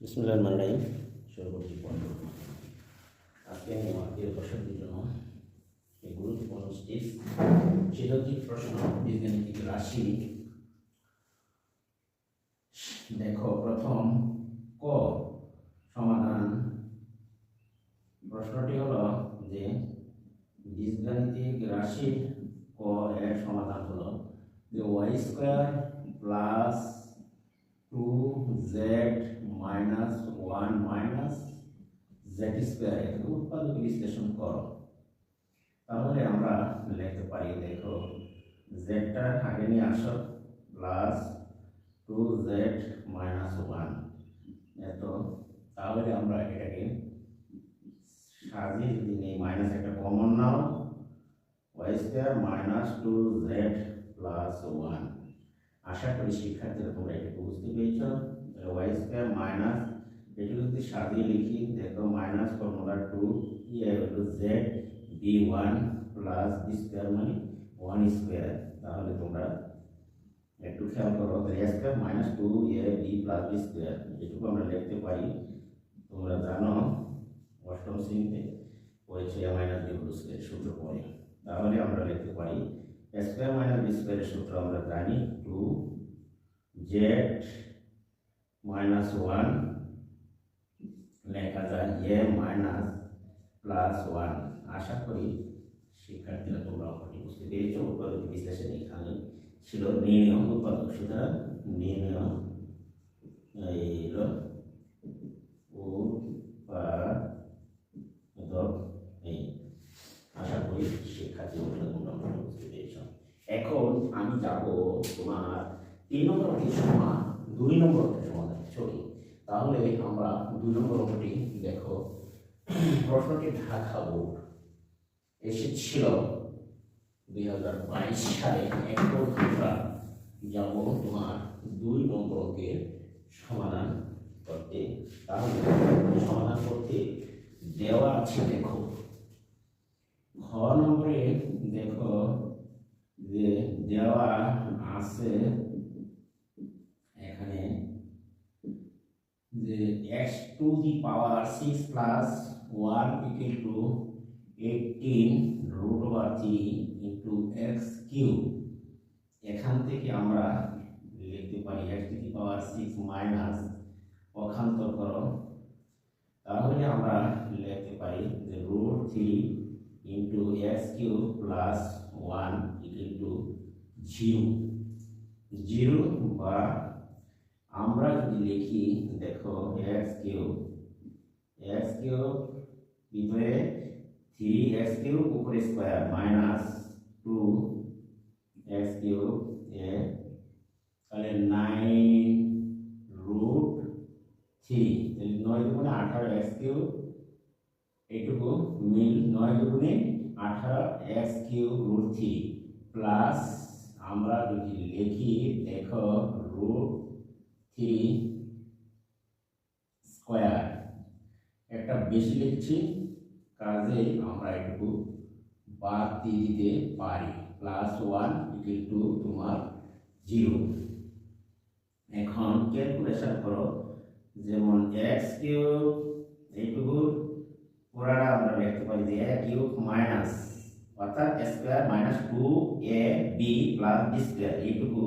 বিসমুল্লাহ রহমান রাহিম। সর্বপ্রতি পণ্য আজকে আমি আমার দর্শকদের জন্য এই গুরুত্বপূর্ণ স্টেজ সেটা হচ্ছে প্রশ্ন বীজগাণিতিক রাশি দেখো প্রথম ক সমাধান প্রশ্নটি হলো যে বীজগাণিতিক রাশির ক এর সমাধান হলো যে Y square plus two Z minus one minus Z square এটাকে উৎপাদক বিশ্লেষণ করো। তাহলে আমরা লিখতে পারি, দেখো জেডটা আগে নিয়ে আসো plus two Z minus one এত, তাহলে আমরা এটাকে সাজিয়ে যদি নিই মাইনাস একটা কমন নাও Y square minus two Z plus one আশা করি শিক্ষার্থীরা তোমরা এটা বুঝতে পেরেছ। ওয়াই স্কোয়ার মাইনাস এটি যদি সাজিয়ে লিখি, দেখো মাইনাস ফর্মুলা টু হলো Z B one plus B square মানে ওয়ান স্কোয়ার তাহলে তোমরা একটু খেয়াল করো। A square minus two A B plus B square এটুকু আমরা লিখতে পারি। তোমরা জানো, অষ্টম শ্রেণীতে A minus B whole square সূত্র পড়ে। তাহলে আমরা লিখতে পারি স্কোয়ার মাইনাস বি স্কোয়ারের সূত্র আমরা জানি টু জেড মাইনাস ওয়ান লেখা যায় এ মাইনাস প্লাস ওয়ান আশা করি শিক্ষার্থীরা তোমরা অঙ্কটি বুঝতে পেরেছ উৎপাদক বিশ্লেষণ এখানে ছিল নির্ণয় উৎপাদক সুতরাং নির্ণয় হলো উৎপাদক এই আশা করি শিক্ষার্থী বন্ধুরা তোমরা অঙ্কটি বুঝতে পেরেছ এখন আমি যাব তোমার তিন নম্বর অঙ্কের সমান দুই নম্বর অঙ্কের সমাধান, সরি। তাহলে আমরা দুই নম্বর অঙ্কটি দেখো, প্রশ্নটি ঢাকা বোর্ড এসেছিল দুই হাজার বাইশ সালে এখন আমরা যাব তোমার দুই নম্বর অঙ্কের সমাধান করতে। তাহলে সমাধান করতে দেওয়া আছে দেখো। খ নম্বরে দেখো যে দেওয়া আছে এখানে যে X to the power six plus one equal to eighteen root over three into X Q এখান থেকে আমরা লিখতে পারি X to the power six minus পক্ষান্তর করো। তাহলে আমরা লিখতে পারি যে root three into X Q plus one equal to zero zero বা আমরা যদি লিখি, দেখো এক্স কিউ এক্স কিউ ভিতরে থ্রি এক্স কিউ উপরে square minus two X Q এ তাহলে নাইন রুট থ্রি তাহলে নয় দুগুণে আঠারো এক্স কিউ এইটুকু মিল, নয় দুগুণে আঠারো X Q root three plus আমরা যদি লিখি, দেখো রুট থ্রি স্কোয়ার। একটা বেশি লিখছি কাজে আমরা একটু বাদ দিয়ে দিতে পারি। প্লাস ওয়ান ইকুয়াল টু তোমার জিরো। এখন ক্যালকুলেশন করো, যেমন এক্স কিউব এইটুকু পুরাটা আমরা লিখতে পারি যে এ কিউব মাইনাস অর্থাৎ square minus two A B plus B square এইটুকু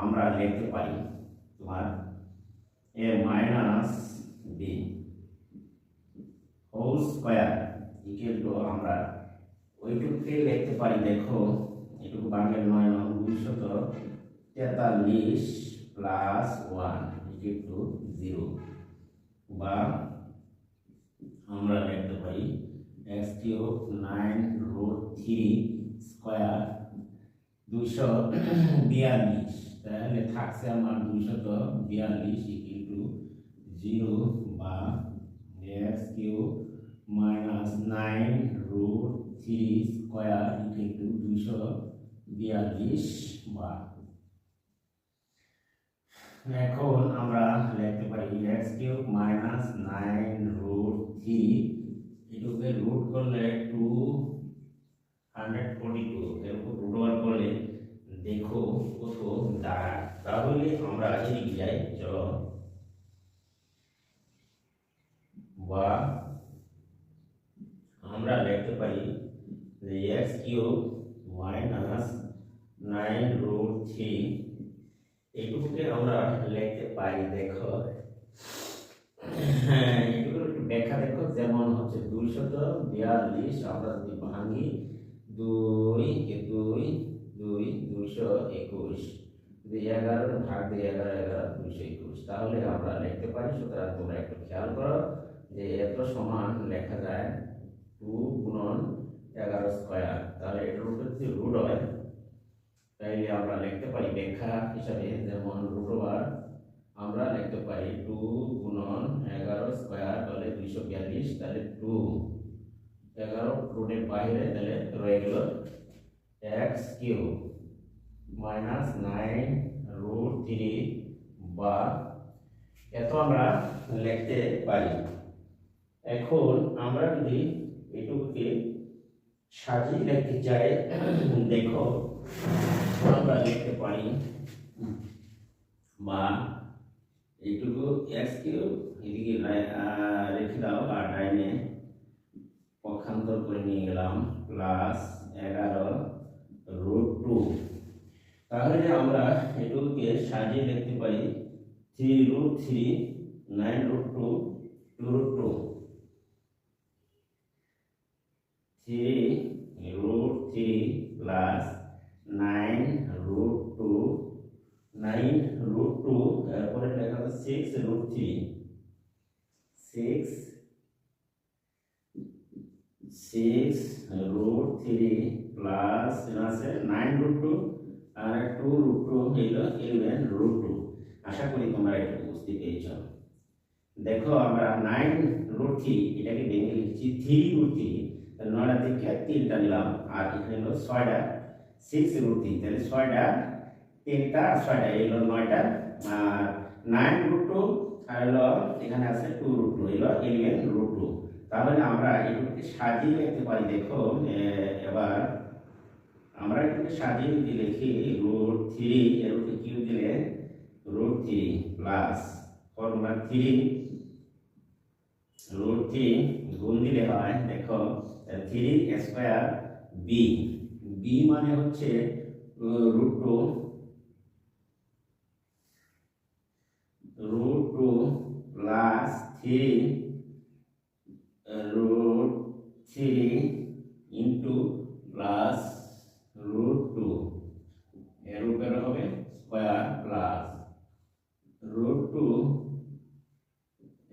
আমরা লিখতে পারি। তোমার A minus B whole square equal to আমরা ওইটুকুকে লিখতে পারি। দেখো, এটুকু বাংলার নয় নয় দুইশত তেতাল্লিশ plus one equal to zero বা আমরা লিখতে পারি X cube nine root three square দুইশো বিয়াল্লিশ। তাহলে থাকছে আমার দুইশত বিয়াল্লিশ ইকুয়াল টু জিরো বা X cube minus nine root three square equal to দুইশো বিয়াল্লিশ বা এখন আমরা লিখতে পারি X cube minus nine root three এটুকে root করলে টু হান্ড্রেড ফোর্টি টু। এরকম রুট ওভার করলে দেখো কত দাঁড়ায় তাহলে আমরা এদিকে যাই চলো। বা আমরা লিখতে পারি যে X cube minus nine root three এইটুকুকে আমরা লিখতে পারি, দেখো। ব্যাখ্যা দেখো। যেমন হচ্ছে দুইশত বিয়াল্লিশ, আমরা যদি ভাঙি দুই দুই দুই, দুইশো একুশ। দুই এগারো ভাগ দুই এগারো এগারো, দুইশো একুশ। তাহলে আমরা লিখতে পারি, সুতরাং তোমরা একটু খেয়াল করো যে এত সমান লেখা যায়। টু গুণন এগারো স্কোয়ার। তাহলে এটার উপর যদি রুট হয় তাইলে আমরা লিখতে পারি ব্যাখ্যা হিসাবে, যেমন রুট ওভার আমরা লিখতে পারি টু গুণন এগারো স্কোয়ার তাহলে দুইশো বিয়াল্লিশ, তাহলে টু। এগারো রুটের বাইরে তাহলে রয়ে গেল X Q minus nine root three বা এত আমরা লিখতে পারি। এখন আমরা যদি এটুকুকে সাজিয়ে লিখতে চাই, দেখো আমরা লিখতে পারি বা এইটুকু এক্স কিউ এদিকে রেখে দাও, আর লাইনে পক্ষান্তর করে নিয়ে গেলাম প্লাস এগারো রুট টু তাহলে আমরা এটুকুকে সাজিয়ে দেখতে পারি three root three nine root two two root two three root three plus nine root two, nine root two, তারপরে লেখা আছে six root three. Six six root three plus আছে নাইন রুট টু, আর টু রুট টু হইল eleven root two. আশা করি তোমরা এটা বুঝতে পেরেছ। দেখো আমরা নাইন রুট থ্রি, এটাকে ভেঙে লিখছি থ্রি রুট থ্রি নয়টা থেকে তিনটা নিলাম, আর এখানে হলো ছয়টা। সিক্স রুট থ্রি তাহলে ছয়টা তিনটা আর ছয়টা এই হলো নয়টা আর নাইন রুট টু আর হলো এখানে আছে টু রুট টু এলো ইলেভেন রুট টু তাহলে আমরা এগুলোকে সাজিয়ে লিখতে পারি, দেখো এবার আমরা এটাকে সাজিয়ে যদি লিখি রুট থ্রি এর উপরে কিউ দিলে? Root three plus formula three root three গুণ দিলে হয়, দেখো থ্রি স্কোয়ার বি বি মানে হচ্ছে root two root two plus three root three into plus root two এর উপরে হবে স্কোয়ার প্লাস রুট টু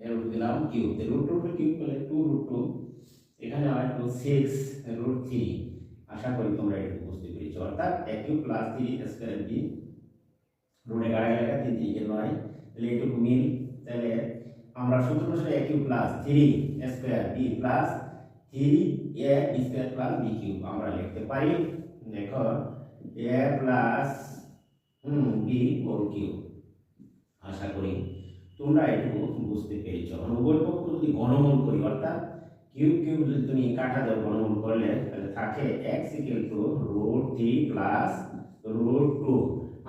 এর দিলাম কিউব রুট টু কিউব করলে টু রুট টু এখানে হয় টু সিক্স রুট থ্রি আশা করি তোমরা একটু বুঝতে পেরেছ। অর্থাৎ এক cube plus three square B রুটে গাড়ি লেখা তিন তিনকে নয় তাহলে এটুকু মিল, তাহলে আমরা সূত্র অনুসারে A plus three square B plus three A square plus B cube আমরা লিখতে পারি। দেখো, A plus B whole cube. আশা করি তোমরা একটু বুঝতে পেরেছ। উভয় পক্ষ যদি গণমূল করি, অর্থাৎ কিউব কিউব যদি তুমি কাটা দাও গণমূল করলে, তাহলে থাকে X equal to root three plus root two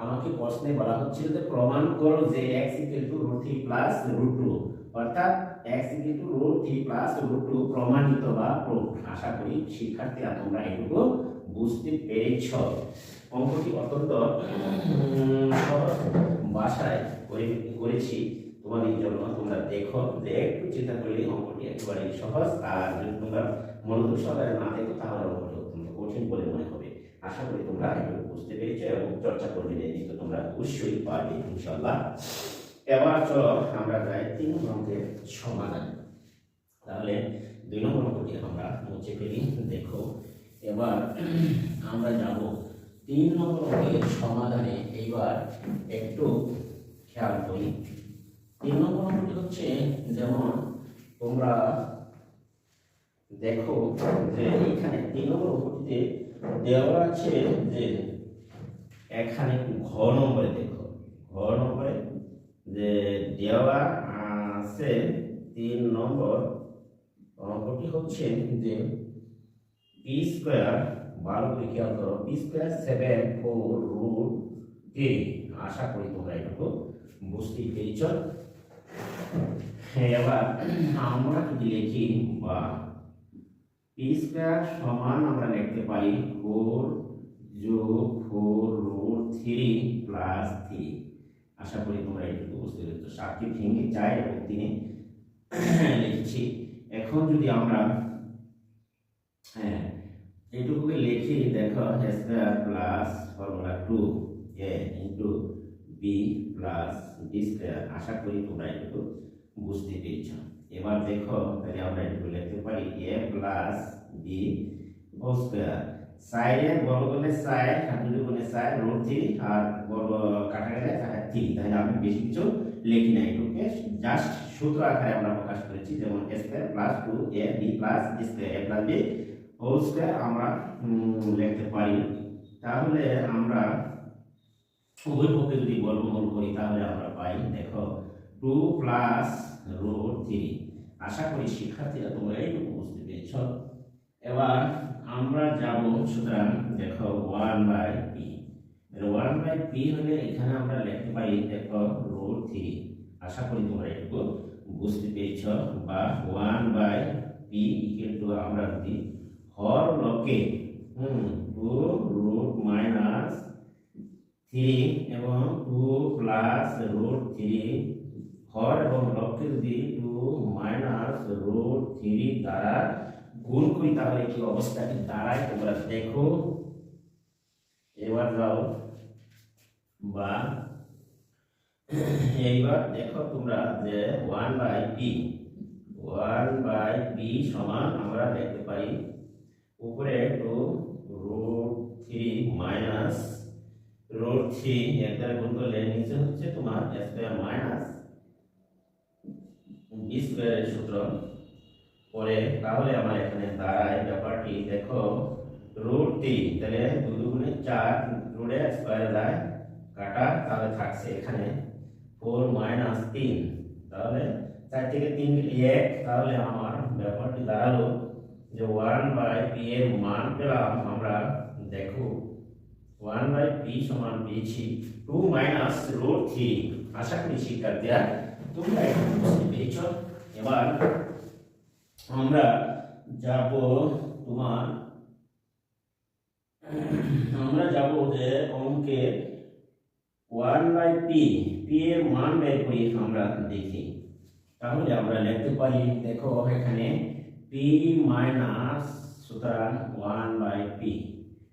আমাকে প্রশ্নে বলা হচ্ছিল যে প্রমাণ করো যে X equal to root three plus root two অর্থাৎ X equal to root three plus root two প্রমাণিত বা আশা করি শিক্ষার্থীরা তোমরা এটুকু বুঝতে পেরেছ। অঙ্কটি অত্যন্ত সহজ ভাষায় করে, করেছি। তোমাদের জন্য তোমরা দেখো যে একটু চিন্তা করলে অঙ্কটি একেবারে সহজ। আর যদি তোমরা মনোযোগ সহকারে না দেখো, তাহলে অঙ্কটি অত্যন্ত কঠিন বলে মনে হবে। আশা করি তোমরা একটু বুঝতে পেরেছ এবং চর্চা করবে তো তোমরা অবশ্যই পারবে ইনশাল্লাহ এবার চলো আমরা যাই তিন অঙ্কের সমাধান। তাহলে দুই নম্বর অঙ্কটি আমরা মুছে ফেলি, দেখো। এবার আমরা যাব তিন নম্বর অঙ্কের সমাধানে। এইবার একটু খেয়াল করি। নম্বর হচ্ছে যেমন তোমরা দেখো যে এখানে তিন নম্বর অঙ্কটিতে দেওয়া আছে যে এখানে ঘ নম্বরে দেখো। ঘ নম্বরে যে দেওয়া আছে তিন নম্বর অঙ্কটি হচ্ছে যে পি স্কোয়ার বারো করে খেয়াল করো P square seven four root three আশা করি তোমরা এটুকু বুঝতেই পেরেছ। এবার আমরা যদি লিখি, বা পি স্কোয়ার সমান আমরা লিখতে পারি ফোর যোগ four root three plus three আশা করি তোমরা এইটুকু বুঝতে পেরেছ সাতটি ভেঙে চাই এবং তিনে লিখছি। এখন যদি আমরা হ্যাঁ এইটুকুকে লিখি, দেখো square plus formula two A into B plus B square আশা করি তোমরা এইটুকু বুঝতে পেরেছ। এবার দেখো, তাহলে আমরা একটু লিখতে পারি A plus B whole square সাইডে বড় করলে সাইড হাঁটুতে করলে সাইড রোড থ্রি আর বড় কাটা গেলে থ্রি তাহলে আমি বেশি কিছু লিখি না এটুকে জাস্ট সূত্র আকারে আমরা প্রকাশ করেছি, যেমন A square plus two A B plus square A plus B whole square আমরা লিখতে পারি। তাহলে আমরা উভয় পক্ষে যদি বর্গমূল করি, তাহলে আমরা পাই, দেখো, টু প্লাস রুট থ্রি। আশা করি শিক্ষার্থীরা তোমরা এইটুকু বুঝতে পেরেছ। এবার আমরা যাব, সুতরাং দেখো one by P one by P হলে এখানে আমরা লিখতে পারি, দেখো রুট থ্রি। আশা করি তোমরা এইটুকু বুঝতে পেরেছ। বা one by P equal to আমরা যদি হর লকে, হুম টু রুট মাইনাস থ্রি এবং টু প্লাস রুট থ্রি হর এবং লবকে যদি টু মাইনাস রুট থ্রি দ্বারা গুণ করি, তাহলে কি অবস্থাটি দাঁড়ায়? তোমরা দেখো। এবার যাও। বা এইবার দেখো তোমরা যে one by P one by P সমান আমরা দেখতে পারি উপরে two root three minus root three এক দ্বারা গুণ করলে নিচে হচ্ছে তোমার স্কোয়ার মাইনাস বি স্কোয়ারের সূত্র পরে তাহলে আমার এখানে দাঁড়ায় ব্যাপারটি দেখো রুট তিন তাহলে দু দুগুণে চার রুটে স্কোয়ারে যায় কাটা তাহলে থাকছে এখানে ফোর মাইনাস তিন তাহলে চার থেকে তিন কেটে এক তাহলে আমার ব্যাপারটি দাঁড়াল যে ওয়ান বাই পি এর মান পেলাম আমরা দেখো ওয়ান বাই পি সমান পেয়েছি টু মাইনাস রুট থ্রি আশা করি শিক্ষার্থীরা তোমরা এটা বুঝতে পেরেছ এবার আমরা যাব তোমার আমরা যাব যে অঙ্কে ওয়ান বাই পি পি এর মান বের করি আমরা দেখি তাহলে আমরা লিখতে পারি দেখো এখানে পি মাইনাস সুতরাং one by P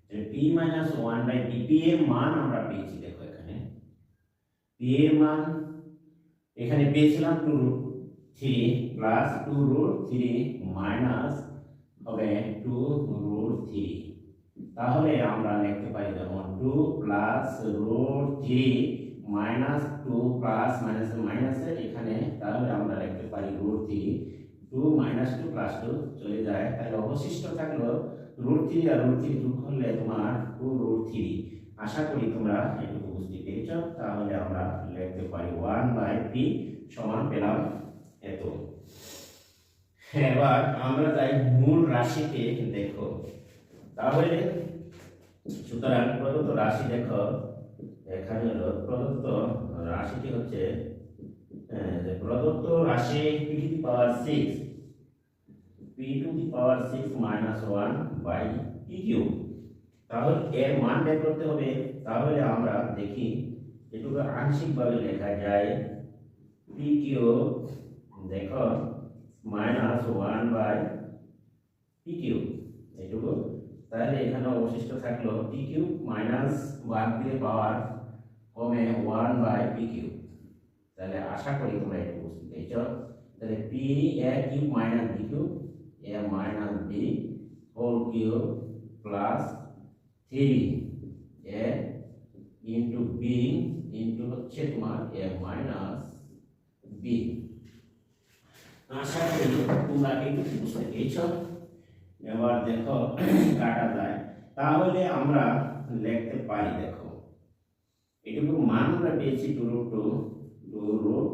P minus one by P P এর মান আমরা পেয়েছি, দেখো এখানে। পি এর মান এখানে পেয়েছিলাম two root three plus two root three minus হবে টু রুট থ্রি তাহলে আমরা লিখতে পারি যেমন two plus root three minus two plus minus মাইনাসের এখানে তাহলে আমরা লিখতে পারি root three two minus two plus two চলে যায়। তাহলে অবশিষ্ট থাকল রুট থ্রি আর রুট থ্রি যোগ করলে তোমার টু রুট থ্রি আশা করি তোমরা এটুকু বুঝতে পেরেছ। তাহলে আমরা লিখতে পারি ওয়ান বাই পি সমান পেলাম এত। এবার আমরা তাই মূল রাশিতে, দেখো। তাহলে, সুতরাং প্রদত্ত রাশি দেখো, এখানে হলো প্রদত্ত রাশিটি হচ্ছে প্রদত্ত রাশি power six P to the power six minus one by P Q তাহলে এর মান বের করতে হবে। তাহলে আমরা দেখি এটুকু আংশিকভাবে লেখা যায় পি কিউ দেখো minus one by P Q এটুকু। তাহলে এখানে অবশিষ্ট থাকল পি কিউ মাইনাস ওয়ান দিয়ে পাওয়ার কমে ওয়ান বাই পি কিউ তাহলে আশা করি তোমরা এটা বুঝতে পেরেছ। তাহলে P A Q minus B Q A minus B whole Q plus three A into B into হচ্ছে তোমার এ মাইনাস বি আশা করি তোমরা এইটুকু বুঝতে পেরেছ এবার দেখো, কাটা যায়। তাহলে আমরা লিখতে পারি দেখো। এটুকু মান আমরা পেয়েছি two root two two root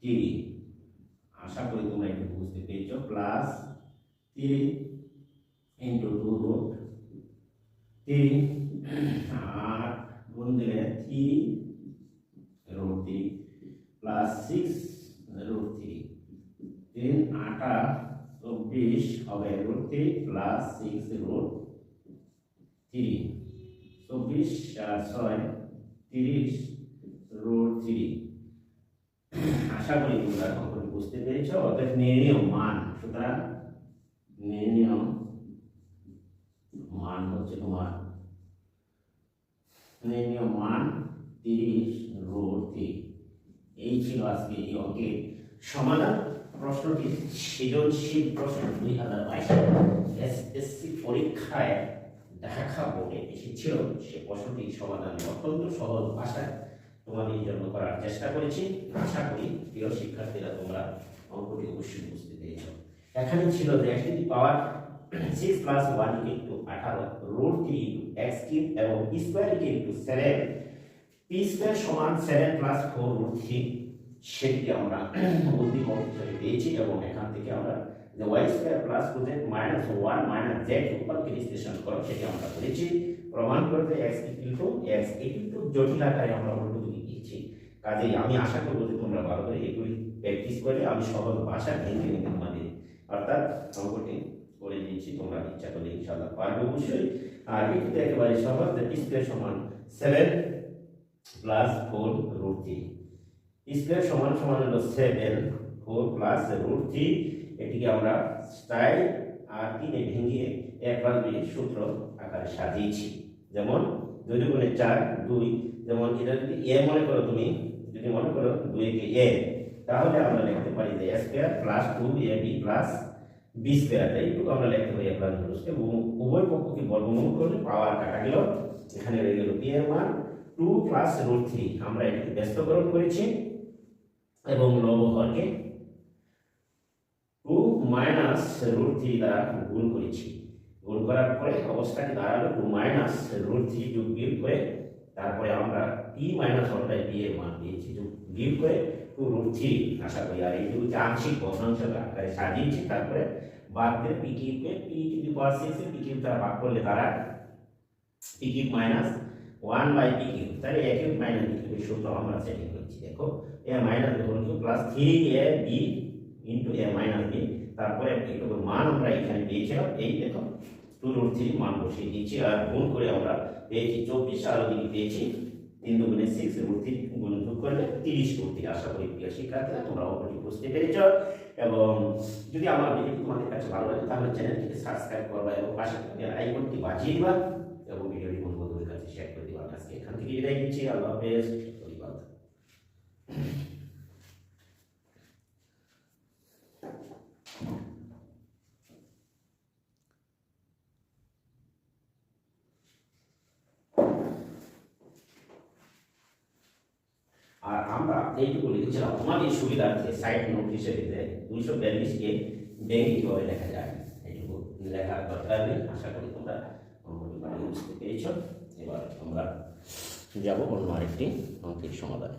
three. আশা করি তোমরা একটু বুঝতে পেরেছ। Plus three into two root three আর গুণ দিলে three root three plus six root three তিন আটা চব্বিশ হবে root three plus six root three চব্বিশ আর ছয় তিরিশ রুট থ্রি আশা করি তোমরা বুঝতে পেরেছ অর্থাৎ নির্ণীয় মান। সুতরাং নির্ণীয় মান হচ্ছে তোমার নির্ণীয় মান তিরিশ রুট থ্রি এই ছিল আজকে এই অঙ্কের সমাধান প্রশ্নটি সৃজনশীল প্রশ্ন দুই হাজার বাইশ এসএসসি পরীক্ষায় দেখা বোর্ডে এসেছিল সে প্রশ্নটি সমাধান অত্যন্ত সহজ ভাষায় তোমাদের জন্য করার চেষ্টা করেছি। আশা করি প্রিয় শিক্ষার্থীরা তোমরা অঙ্কটি অবশ্যই বুঝতে পেরেছ। এখানে ছিল যে X two power six plus one into আঠারো root three into X cube এবং square into seven P square সমান seven plus four root three সেটিকে আমরা উদ্দীপক হিসেবে পেয়েছি এবং এখান থেকে আমরা যে Y square plus two Z minus one minus Z উৎপাদকে বিশ্লেষণ করো সেটি আমরা করেছি। প্রমাণ করতে এক্স ইকুয়াল টু এক্স জটিল আকারে আমরা উল্টোদিকে দিয়েছি কাজেই আমি আশা করব যে তোমরা ভালো করে এগুলি প্র্যাকটিস করে আমি সহজ ভাষা ভেঙে তোমাদের অর্থাৎ অঙ্কটি করে দিয়েছি তোমরা ইচ্ছা করলে ইনশাআল্লাহ পারবে অবশ্যই। আর এটিতে একেবারে সহজ স্কোয়ার সমান seven plus four root three square সমান সমান হলো seven four plus root three এটিকে আমরা স্টাইল আর তিনে ভেঙে এক প্লাস বি সূত্র আকারে সাজিয়েছি। যেমন দুই দুগুণে চার, দুই। যেমন এটা যদি এ মনে করো তুমি, যদি মনে করো দুইকে এ তাহলে আমরা লিখতে পারি যে square plus two A B plus B square এইটুকু আমরা লিখতে পারি প্লাস বি এবং উভয় পক্ষকে বর্গমূল করলে পাওয়ার কাটা গেল। এখানে রয়ে গেল পি এর মান টু প্লাস রুট থ্রি আমরা এটাকে ব্যস্তকরণ করেছি, এবং লব হরকে টু মাইনাস রুট থ্রি দ্বারা গুণ করেছি। গুণ করার পরে অবস্থাটি দাঁড়াল টু মাইনাস রুট থ্রি যোগ বিয়োগ করে, তারপরে আমরা পি মাইনাস ওয়ানটাই পি এর মান দিয়েছি যোগ বিয়োগ করে থ্রি আশা করি। আর এইটুকুতে আংশিক ভগ্নাংশ আকারে সাজিয়েছি তারপরে বাদ দিয়ে P কিউবকে P to the power six দ্বারা ভাগ করলে তারা P minus one by P তাহলে এ কিউব মাইনাস বি কিউবের সূত্র আমরা সেটিং করছি। দেখো, A minus B whole plus three A B into A minus B তারপরে এইটুকুর মান আমরা এখানে পেয়েছিলাম। এই দেখো টু রুট থ্রি মান বসিয়ে দিয়েছি আর গুণ করে আমরা পেয়েছি, চব্বিশ আর ওদিকে পেয়েছি। তিন দুগুণে সিক্স এবং তিন গুণ যোগ করলে তিরিশ কোটি আশা করি প্রিয় শিক্ষার্থীরা, তোমরা অবশ্যই বুঝতে পেরেছ। এবং যদি আমার ভিডিওটি তোমাদের কাছে ভালো লাগে, তাহলে চ্যানেলটিকে সাবস্ক্রাইব করবা এবং পাশে আইকনটি বাজিয়ে দিবা। এবং ভিডিওটি বন্ধু বন্ধুদের কাছে শেয়ার করে দিবা। আজকে এখান থেকে বিদায় নিচ্ছি। আল্লাহ হাফেজ ধন্যবাদ আর আমরা এইটুকু লিখেছিলাম। সুবিধা সুবিধার্থে সাইড নোট হিসেবে দেয় দুইশো বিয়াল্লিশকে ব্যাংক কীভাবে লেখা যায়, এইটুকু লেখার দরকার নেই। আশা করি তোমরা বুঝতে পেরেছ। এবার আমরা যাব অন্য আরেকটি অঙ্কের সমাধানে।